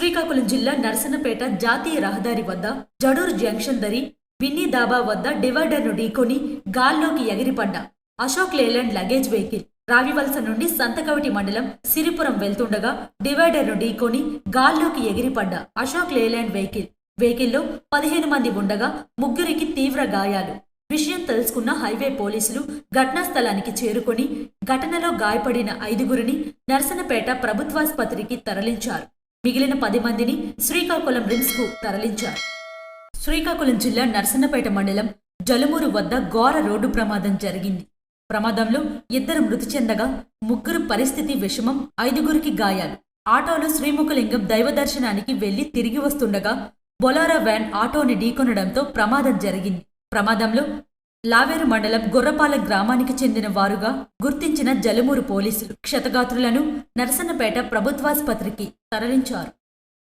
శ్రీకాకుళం జిల్లా నర్సన్నపేట జాతీయ రహదారి వద్ద జడూరు జంక్షన్ దరి విన్నీ దాబా వద్ద డివైడర్ను ఢీకొని గాల్లోకి ఎగిరిపడ్డ అశోక్ లేలాండ్ లగేజ్ వెహికల్ రావివలస నుండి సంతకవటి మండలం సిరిపురం వెళ్తుండగా డివైడర్ను ఢీకొని గాల్లోకి ఎగిరిపడ్డ అశోక్ లేలాండ్ వెహికల్. వెహికల్లో పదిహేను మంది ఉండగా ముగ్గురికి తీవ్ర గాయాలు. విషయం తెలుసుకున్న హైవే పోలీసులు ఘటనా స్థలానికి చేరుకొని ఘటనలో గాయపడిన ఐదుగురిని నర్సనపేట ప్రభుత్వాసుపత్రికి తరలించారు. మిగిలిన పది మందిని శ్రీకాకుళం రిమ్స్కు తరలించారు. శ్రీకాకుళం జిల్లా నర్సన్నపేట మండలం జలుమూరు వద్ద ఘోర రోడ్డు ప్రమాదం జరిగింది. ప్రమాదంలో ఇద్దరు మృతి చెందగా ముగ్గురు పరిస్థితి విషమం ఐదుగురికి గాయాలు. ఆటోలో శ్రీముఖలింగం దైవ దర్శనానికి వెళ్ళి తిరిగి వస్తుండగా బొలారా వ్యాన్ ఆటోని ఢీకొనడంతో ప్రమాదం జరిగింది. ప్రమాదంలో లావేరు మండలం గొర్రపాల గ్రామానికి చెందిన వారుగా గుర్తించిన జలమూరు పోలీసులు క్షతగాత్రులను నరసన్నపేట ప్రభుత్వాసుపత్రికి తరలించారు.